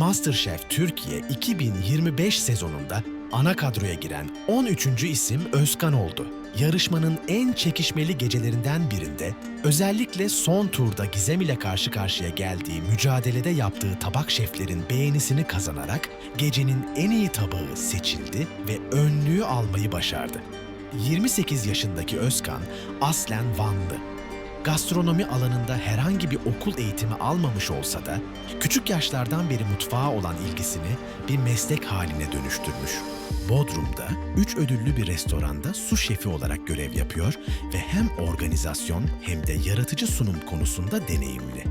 MasterChef Türkiye 2025 sezonunda ana kadroya giren 13. isim Özkan oldu. Yarışmanın en çekişmeli gecelerinden birinde özellikle son turda Gizem ile karşı karşıya geldiği mücadelede yaptığı tabak şeflerin beğenisini kazanarak gecenin en iyi tabağı seçildi ve önlüğü almayı başardı. 28 yaşındaki Özkan aslen Vanlı gastronomi alanında herhangi bir okul eğitimi almamış olsa da küçük yaşlardan beri mutfağa olan ilgisini bir meslek haline dönüştürmüş. Bodrum'da üç ödüllü bir restoranda su şefi olarak görev yapıyor ve hem organizasyon hem de yaratıcı sunum konusunda deneyimli.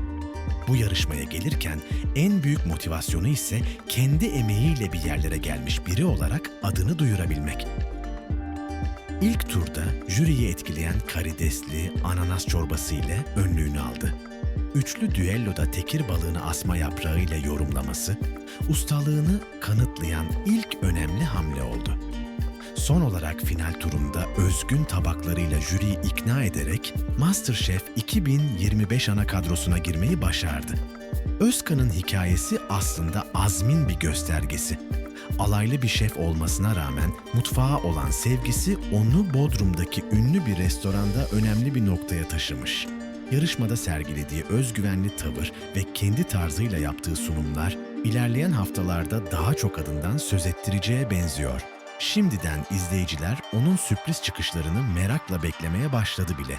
Bu yarışmaya gelirken en büyük motivasyonu ise kendi emeğiyle bir yerlere gelmiş biri olarak adını duyurabilmek. İlk turda jüriyi etkileyen karidesli ananas çorbası ile önlüğünü aldı. Üçlü düelloda tekir balığını asma yaprağı ile yorumlaması, ustalığını kanıtlayan ilk önemli hamle oldu. Son olarak final turunda özgün tabaklarıyla jüriyi ikna ederek MasterChef 2025 ana kadrosuna girmeyi başardı. Özkan'ın hikayesi aslında azmin bir göstergesi. Alaylı bir şef olmasına rağmen mutfağa olan sevgisi onu Bodrum'daki ünlü bir restoranda önemli bir noktaya taşımış. Yarışmada sergilediği özgüvenli tavır ve kendi tarzıyla yaptığı sunumlar ilerleyen haftalarda daha çok adından söz ettireceğe benziyor. Şimdiden izleyiciler onun sürpriz çıkışlarını merakla beklemeye başladı bile.